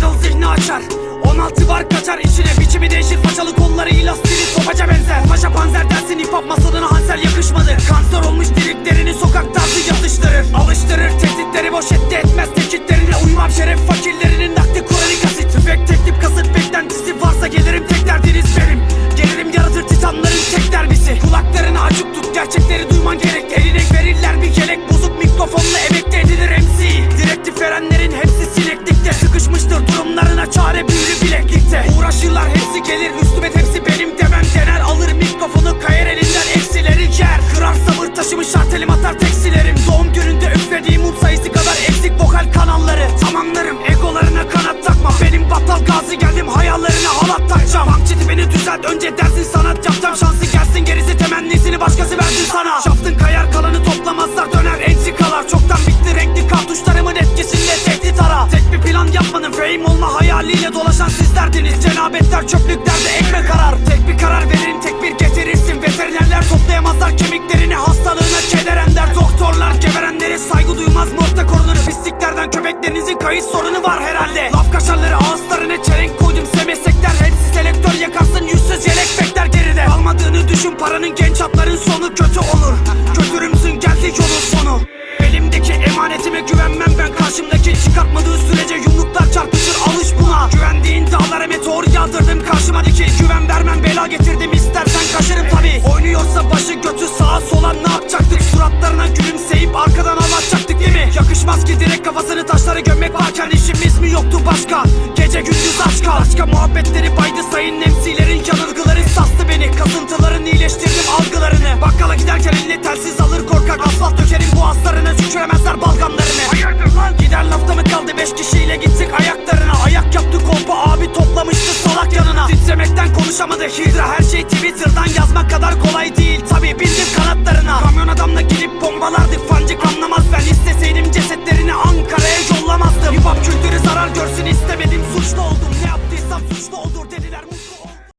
Saddle zihni açar. 16 var kaçar içine. Biçimi değişir. Façalı kolları ilastiri topaca benzer. Paşa panzer dersin hip hop masalına Hansel yakışmadı. Kanser olmuş deliklerini sokak tarzı yatıştırır. Alıştırır tehditleri boş etti etmez. Tekitlerine Uymam şeref Uğraşırlar hepsi gelir üstüme hepsi benim demem. Dener alır mikrofonu kayar elinden eksileri. Yer Kırar sabır taşımı şartelim atar teksilerim. Doğum gününde üflediğim mum sayısı kadar eksik vokal kanalları. Tamamlarım egolarına kanat takma. Benim battal gazi geldim hayallerine halat takacağım. Bankçı tipini düzelt önce dersin sanat yapacağım yapmanın fame olma hayaliyle dolaşan sizlerdiniz. Cenabetler çöplüklerde ekmek arar. Tek bir karar verin tek bir getirirsin. Veterinerler toplayamazlar kemiklerini hastalığına kederen der Doktorlar geberenlere saygı duymaz. Morta korunur Pisliklerden köpeklerinizin kayıt sorunu var herhalde. Laf kaşarları ağızlarına çelenk koydum size meslekler Hepsi selektör yakarsın. Yüzsüz yelek bekler geride. Almadığını düşün paranın genç atların sonu kötü olur. Kötürümsün geldi yolun sonu. Elimdeki emanetime güvenmem ben Karşımdaki çıkartmadığı Yakışmaz ki direkt kafasını taşlara gömmek varken işimiz mi yoktu başka? Gece gündüz aç kal. Başka muhabbetleri baydı sayın MC'lerin yanılgıları sastı beni. Kasıntıların iyileştirdim algılarını. Bakkala giderken eline telsiz alır korkak Asfalt dökerim boğazlarına tüküremezler balgamlarını. Hayırdır lan? Gider lafta mı kaldı? Beş kişiyle gittik ayaklarına. Ayak yaptı kolpa abi toplamıştı salak yanına. Titremekten konuşamadı Hidra her şey Twitter'dan yazmak kadar kolay değil. Tabi bindim kanatlarına. Kamyon adamla gelip bombalardık fancık anlamaz ben isteseydim cesetlerini Ankara'ya yollamazdım. Hip hop kültürü zarar